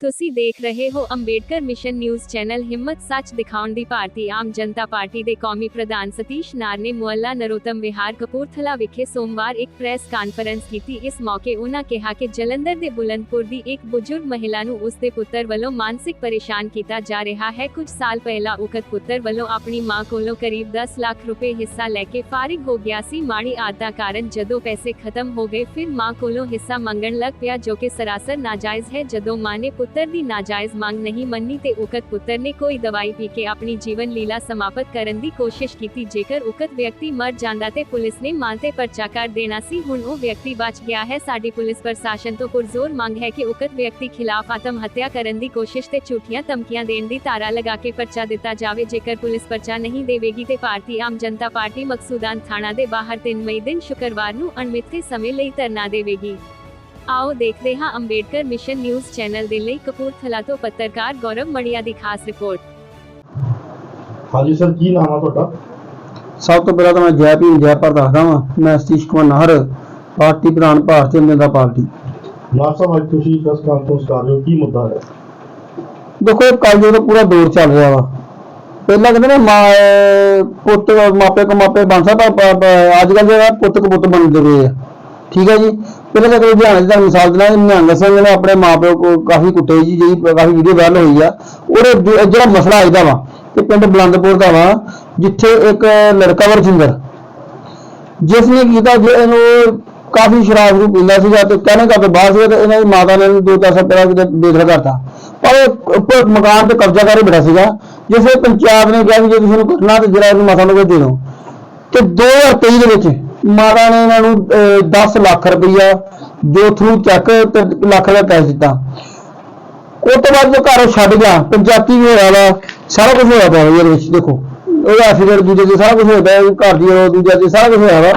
ਤੁਸੀਂ ਦੇਖ ਰਹੇ ਹੋ ਅੰਬੇਡਕਰ ਮਿਸ਼ਨ ਨਿਊਜ਼ ਚੈਨਲ ਹਿੰਮਤ ਸੱਚ ਦਿਖਾਉਣ ਦੀ ਭਾਰਤੀ ਆਮ ਜਨਤਾ ਪਾਰਟੀ ਦੇ ਕੌਮੀ ਪ੍ਰਧਾਨ ਸਤੀਸ਼ ਨਾਰ ਨੇ ਮੁਹੱਲਾ ਨਰੋਤਮ ਵਿਹਾਰ ਕਪੂਰਥਲਾ ਵਿਖੇ ਸੋਮਵਾਰ ਇੱਕ ਪ੍ਰੈਸ ਕਾਨਫਰੰਸ ਕੀਤੀ ਇਸ ਮੌਕੇ ਉਨ੍ਹਾਂ ਕਿਹਾ ਕਿ ਜਲੰਧਰ ਦੇ ਬੁਲੰਦਪੁਰ ਦੀ ਇੱਕ ਬਜ਼ੁਰਗ ਮਹਿਲਾ ਨੂੰ ਉਸ ਦੇ ਪੁੱਤਰ ਵੱਲੋਂ ਮਾਨਸਿਕ ਪਰੇਸ਼ਾਨ ਕੀਤਾ ਜਾ ਰਿਹਾ ਹੈ ਕੁਝ ਸਾਲ ਪਹਿਲਾਂ ਉਕਤ ਪੁੱਤਰ ਵੱਲੋਂ ਆਪਣੀ ਮਾਂ ਕੋਲੋਂ ਕਰੀਬ 10 ਲੱਖ ਰੁਪਏ ਹਿੱਸਾ ਲੈ ਕੇ ਫਾਰਿਗ ਹੋ ਗਿਆ ਸੀ ਮਾੜੀ ਆਦਤਾਂ ਕਾਰਨ ਜਦੋਂ ਪੈਸੇ ਖਤਮ ਹੋ ਗਏ ਫਿਰ ਮਾਂ ਕੋਲੋਂ ਹਿੱਸਾ ਮੰਗਣ ਲੱਗ ਪਿਆ ਜੋ ਕਿ ਸਰਾਸਰ ਨਾਜਾਇਜ਼ ਹੈ ਜਦੋਂ ਮਾਂ ਨੇ ਪੁੱਤਰ ਦੀ ਨਾਜਾਇਜ਼ ਮੰਗ ਨਹੀਂ ਮੰਨੀ ਤੇ ਉਕਤ ਪੁੱਤਰ ਨੇ ਕੋਈ ਦਵਾਈ ਪੀ ਕੇ ਆਪਣੀ ਜੀਵਨ ਲੀਲਾ ਸਮਾਪਤ ਕਰਨ ਦੀ ਕੋਸ਼ਿਸ਼ ਕੀਤੀ। ਜੇਕਰ ਉਕਤ ਵਿਅਕਤੀ ਮਰ ਜਾਂਦਾ ਤੇ ਪੁਲਿਸ ਨੇ ਮਾਂ ਪਰਚਾ ਕਰ ਦੇਣਾ ਸੀ, ਹੁਣ ਉਹ ਵਿਅਕਤੀ ਬਚ ਗਿਆ ਹੈ। ਸਾਡੀ ਪੁਲਿਸ ਪ੍ਰਸ਼ਾਸਨ ਤੋਂ ਪੁਰਜ਼ੋਰ ਮੰਗ ਹੈ ਕਿ ਉਕਤ ਵਿਅਕਤੀ ਖਿਲਾਫ ਆਤਮ ਹੱਤਿਆ ਕਰਨ ਦੀ ਕੋਸ਼ਿਸ਼ ਤੇ ਝੂਠੀਆਂ ਧਮਕੀਆਂ ਦੇਣ ਦੀ ਧਾਰਾ ਲਗਾ ਕੇ ਪਰਚਾ ਦਿੱਤਾ ਜਾਵੇ। ਜੇਕਰ ਪੁਲਿਸ ਪਰਚਾ ਨਹੀਂ ਦੇਵੇਗੀ ਤੇ ਭਾਰਤੀ ਆਮ ਜਨਤਾ ਪਾਰਟੀ ਮਕਸੂਦਾਨ ਥਾਣਾ ਦੇ ਬਾਹਰ 3 ਮਈ ਦਿਨ ਸ਼ੁੱਕਰਵਾਰ ਨੂੰ ਅਣਮਿੱਥੇ ਸਮੇਂ ਲਈ ਧਰਨਾ ਦੇਵੇਗੀ। ਆਓ ਦੇਖਦੇ ਹਾਂ ਅੰਬੇਡਕਰ ਮਿਸ਼ਨ ਨਿਊਜ਼ ਚੈਨਲ ਦੇ ਲਈ ਕਪੂਰਥਲਾ ਤੋਂ ਪੱਤਰਕਾਰ ਗੌਰਵ ਮੜੀਆ ਦੀ ਖਾਸ ਰਿਪੋਰਟ। ਹਾਂਜੀ ਸਰ ਕੀ ਨਾਮ ਆ ਤੁਹਾਡਾ? ਸਭ ਤੋਂ ਪਹਿਲਾਂ ਤਾਂ ਮੈਂ ਜੈ ਭੀਮ ਜੈ ਭਾਰਤ ਦੱਸਦਾ ਵਾਂ। ਮੈਂ ਸਤੀਸ਼ ਕੁਮਾਰ ਨਾਹਰ ਪਾਰਟੀ ਪ੍ਰਧਾਨ ਭਾਰਤੀ ਜਨਤਾ ਪਾਰਟੀ। ਨਾਰ ਸਾਹਿਬ ਅੱਜ ਤੁਸੀਂ ਪ੍ਰੈਸ ਕਾਨਫਰੰਸ ਕਰ ਰਹੇ ਹੋ? ਕੀ ਮੁੱਦਾ ਹੈ? ਦੇਖੋ ਇਹ ਕਾਲਜ ਦਾ ਪੂਰਾ ਦੌਰ ਚੱਲ ਰਿਹਾ ਵਾ। ਪਹਿਲਾਂ ਕਹਿੰਦੇ ਨੇ ਪੁੱਤ ਮਾਪੇ ਕੋ ਮਾਪੇ ਬਣ ਸਕਦਾ ਪ- ਪ- ਅੱਜ ਕੱਲ੍ਹ ਜਿਹੜਾ ਪੁੱਤ ਕੋ ਪੁੱਤ ਬਣਦੇ ਰਹੇ ਆ। ਠੀਕ ਹੈ ਜੀ? ਪਹਿਲਾਂ ਤਾਂ ਕੋਈ ਧਿਆਨ ਦੀ ਮਿਸਾਲ ਦੇਣਾ ਨਿਹੰਗ ਸਿੰਘ ਨੇ ਆਪਣੇ ਮਾਪਿਓ ਕੋ ਕਾਫੀ ਕੁੱਟੇ ਜੀ ਜਿਹੜੀ ਕਾਫੀ ਵੀਡੀਓ ਵਾਇਰਲ ਹੋਈ ਆ। ਉਹਦੇ ਜ- ਜਿਹੜਾ ਮਸਲਾ ਇਹਦਾ ਵਾ ਕਿ ਪਿੰਡ ਬਲੰਦਪੁਰ ਦਾ ਵਾ, ਜਿੱਥੇ ਇੱਕ ਲੜਕਾ ਵਾ ਰਜਿੰਦਰ ਜਿਸ ਨੇ ਕੀਤਾ ਜੇ ਇਹਨੂੰ ਕਾਫੀ ਸ਼ਰਾਬ ਨੂੰ ਪੀਂਦਾ ਸੀਗਾ ਤੇ ਕਹਿਣੇ ਕਰਕੇ ਬਾਹਰ ਸੀਗਾ ਤੇ ਇਹਨਾਂ ਦੀ ਮਾਤਾ ਨੇ ਇਹਨੂੰ ਦੋ ਚਾਰ ਸਾਲ ਪਹਿਲਾਂ ਕਿਤੇ ਬੇਦਖਲ ਕਰਤਾ। ਪਰ ਇਹ ਉੱਪਰ ਮਕਾਨ ਤੇ ਕਬਜ਼ਾ ਕਰ ਹੀ ਬੈਠਾ ਸੀਗਾ, ਜਿਸੇ ਪੰਚਾਇਤ ਨੇ ਕਿਹਾ ਵੀ ਜੇ ਤੁਸੀਂ ਇਹਨੂੰ ਕਰਨਾ ਤੇ ਜਿਹੜਾ ਇਹਨੂੰ ਮਾਤਾ ਨੂੰ ਕੋਈ ਦੇ ਦਿਓ। ਤੇ 2023 ਦੇ ਵਿੱਚ ਮਾਤਾ ਨੇ ਇਹਨਾਂ ਨੂੰ ਅਹ, 10 ਲੱਖ ਰੁਪਈਆ ਜੋ ਥਰੂ ਚੈੱਕ ਤੇ ਲੱਖ ਦਾ ਕੈਸ਼ ਦਿੱਤਾ। ਉਹ ਤੋਂ ਬਾਅਦ ਜੋ ਘਰ ਉਹ ਛੱਡ ਗਿਆ ਪੰਜਾਬੀ ਵੀ ਹੋਇਆ ਵਾ ਸਾਰਾ ਕੁਝ ਹੋਇਆ ਵਾ ਇਹਦੇ ਵਿੱਚ ਦੇਖੋ। ਉਹਦਾ ਐਫੀਡੇਵਿਟ ਦੂਜੇ ਦੇ ਸਾਰਾ ਕੁਝ ਹੋਇਆ ਵਾ, ਘਰ ਦੀ ਉਹ ਦੂਜਾ ਦੀ ਸਾਰਾ ਕੁਝ ਹੋਇਆ ਵਾ।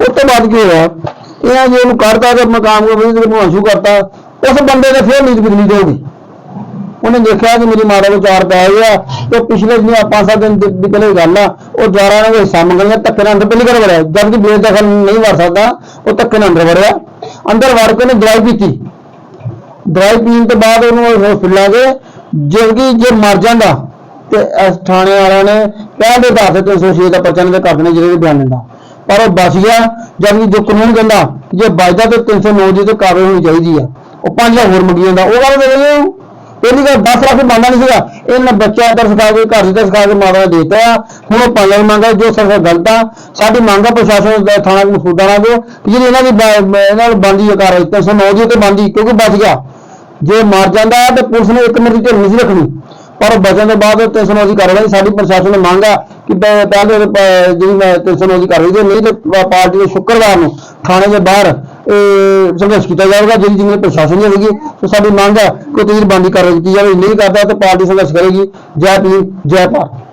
ਉਸ ਤੋਂ ਬਾਅਦ ਕੀ ਹੋਇਆ? ਇਹਨਾਂ ਜੇ ਉਹਨੂੰ ਕੱਢਤਾ ਤੇ ਮਕਾਮ ਕੋ ਵੀ ਨੂੰ ਕਰਤਾ ਉਸ ਬੰਦੇ ਨੇ ਫੇਰ ਨੀਤ ਬਦਲੀ ਜਾਊਗੀ। ਉਹਨੇ ਦੇਖਿਆ ਕਿ ਮੇਰੀ ਮਾਤਾ ਨੂੰ ਚਾਰ ਪੈ ਗਿਆ। ਤੇ ਪਿਛਲੇ ਦਿਨ ਪੰਜ ਸੱਤ ਦਿਨ ਦੀ ਪਹਿਲੇ ਗੱਲ ਆ, ਉਹ ਜਾਰਾ ਨੇ ਹਿੱਸਾ ਮੰਗਣੀਆਂ ਧੱਕੇ ਨਾਲ ਅੰਦਰ ਪਹਿਲੀ ਕਰ ਵੜਿਆ। ਜਦ ਕਿ ਬੇਦਖਲ ਨਹੀਂ ਵੜ ਸਕਦਾ, ਉਹ ਧੱਕੇ ਨਾਲ ਅੰਦਰ ਵੜਿਆ। ਅੰਦਰ ਵੜ ਕੇ ਉਹਨੇ ਦਵਾਈ ਪੀਤੀ। ਦਵਾਈ ਪੀਣ ਤੋਂ ਬਾਅਦ ਉਹਨੂੰ ਹਸਪੀਟਲਾਂ ਦੇ ਜੇ ਕਿ ਜੇ ਮਰ ਜਾਂਦਾ, ਤੇ ਇਸ ਥਾਣੇ ਵਾਲਿਆਂ ਨੇ ਕਹਿੰਦੇ ਦੱਸ 306 ਦਾ ਪਰਚਾ ਨਹੀਂ ਕਰ ਦੇਣਾ, ਜਿਹੜੇ ਵੀ ਬਿਆਨ ਦਿੰਦਾ ਪਰ ਉਹ ਬਚ ਗਿਆ, ਜਦ ਕਿ ਜੋ ਕਾਨੂੰਨ ਕਹਿੰਦਾ ਜੇ ਬਚਦਾ ਤੇ 309 ਦੀ ਤੇ ਕਾਰਵਾਈ ਹੋਣੀ ਚਾਹੀਦੀ ਆ। ਉਹ ਪੰਜ ਹੋਰ ਮੰਗੀ ਜਾਂਦਾ। ਉਹ ਗੱਲ ਦੇ ਰਹੇ ਹੋ? ਪਹਿਲੀ ਗੱਲ 10 ਲੱਖ ਮੰਗਦਾ ਨਹੀਂ ਸੀਗਾ। ਇਹਨਾਂ ਬੱਚਾ ਅੰਦਰ ਸਿਖਾ ਕੇ, ਘਰ ਦੇ ਸਿਖਾ ਕੇ ਮਾਤਾ ਨੇ ਦੇਤਾ। ਹੁਣ ਉਹ 5 ਲੱਖ ਮੰਗਾ ਜੋ ਸਰਕਾਰ ਗਲਤ ਆ, ਸਾਡੀ ਮੰਗ ਆ ਪ੍ਰਸ਼ਾਸਨ ਦਾ ਥਾਣਾ ਮਸੂਦਾ ਨਾਲ ਜੋ ਕਿ ਜਿਹੜੀ ਇਹਨਾਂ ਦੀ ਬ- ਇਹਨਾਂ ਨੂੰ ਬੰਦੀ ਆ ਕਾਰਵਾਈ 309 ਦੀ ਤੇ ਬੰਦੀ ਕਿਉਂਕਿ ਬਚ ਗਿਆ। ਜੇ ਮਰ ਜਾਂਦਾ ਤੇ ਪੁਲਿਸ ਨੇ ਇੱਕ ਮਿੰਟ ਦੀ ਢਿੱਲ ਨਹੀਂ ਸੀ ਰੱਖਣੀ। ਪਰ ਉਹ ਬਚਣ ਤੋਂ ਬਾਅਦ 309 ਦੀ ਕਾਰਵਾਈ ਸਾਡੀ ਪ੍ਰਸ਼ਾਸਨ ਨੇ ਮੰਗ ਆ ਕਿ ਪ- ਪਹਿਲੇ ਉਹਦੇ ਪ- ਜਿਹੜੀ ਮੈਂ 309 ਦੀ ਕਾਰਵਾਈ ਦੇ ਨਹੀਂ ਤੇ ਪ- ਪਾਰਟੀ ਦੇ ਸ਼ੁੱਕਰਵਾਰ ਨੂੰ ਥਾਣੇ ਦੇ ਬਾਹਰ ਸੰਘਰਸ਼ ਕੀਤਾ ਜਾਵੇਗਾ, ਜਿਹੜੀ ਜਿੰਨੀ ਪ੍ਰਸ਼ਾਸਨ ਦੀ ਹੋਵੇਗੀ ਸੋ ਸਾਡੀ ਮੰਗ ਹੈ ਕਿ ਤੀਰ ਬੰਦੀ ਕਰ ਦਿੱਤੀ ਜਾਵੇ ਨਹੀਂ ਕਰਦਾ ਤਾਂ ਪਾਰਟੀ ਸੰਘਰਸ਼ ਕਰੇਗੀ। ਜੈ ਭੀਮ, ਜੈ ਭਾਰਤ।